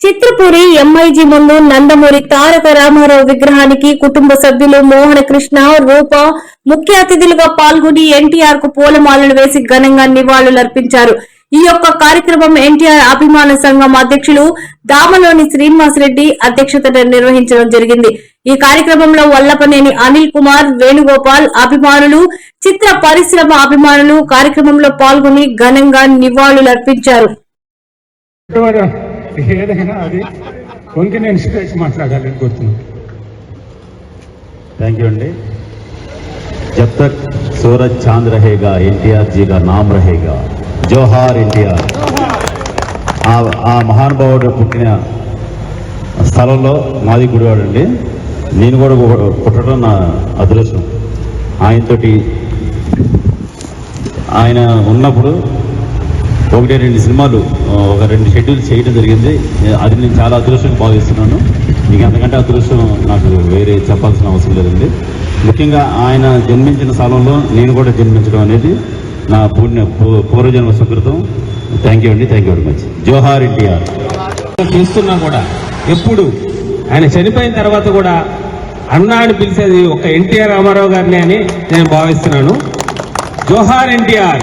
Chitrapuri MIG ముందు నందమూరి తారక రామారావు విగ్రహానికి కుటుంబ సభ్యులు మోహన కృష్ణ రూప ముఖ్య అతిథులుగా పాల్గొని ఎన్టీఆర్కు పూలమాలలు వేసి ఘనంగా నివాళులర్పించారు. ఈ యొక్క కార్యక్రమం ఎన్టీఆర్ అభిమాన సంఘం అధ్యక్షులు దామలోని శ్రీనివాస్ రెడ్డి అధ్యక్షతన నిర్వహించడం జరిగింది. ఈ కార్యక్రమంలో వల్లపనేని అనిల్ కుమార్ వేణుగోపాల్ అభిమానులు చిత్ర పరిశ్రమ అభిమానులు కార్యక్రమంలో పాల్గొని ఘనంగా నివాళులర్పించారు. ఏదైనా అది కొంకి నేను స్పేస్ మాట్లాడాలి కోరుతున్నాను. థ్యాంక్ యూ అండి. జబ్ తక్ సూరజ్ చాంద్ రహేగా ఎన్టీఆర్ జీగా నామ్ రహేగా జోహార్ ఎన్టీఆర్. ఆ మహానుభావుడు పుట్టిన స్థలంలో మాది గుడివాడండి నేను కూడా పుట్టడం నా అదృష్టం. ఆయనతోటి ఆయన ఉన్నప్పుడు ఒకటి రెండు సినిమాలు ఒక రెండు షెడ్యూల్ చేయడం జరిగింది. అది నేను చాలా అదృష్టం భావిస్తున్నాను. మీకు అంతకంటే అదృష్టం నాకు వేరే చెప్పాల్సిన అవసరం లేదండి. ముఖ్యంగా ఆయన జన్మించిన స్థలంలో నేను కూడా జన్మించడం అనేది నా పుణ్య పూ- పూర్వజన్మ సుకృతం. థ్యాంక్ యూ అండి థ్యాంక్ యూ వెరీ మచ్ జోహార్ ఎన్టీఆర్. చేస్తున్నా కూడా ఎప్పుడు ఆయన చనిపోయిన తర్వాత కూడా అన్నాడు పిలిచేది ఒక ఎన్టీఆర్ రామారావు గారిని అని నేను భావిస్తున్నాను. జోహార్ ఎన్టీఆర్.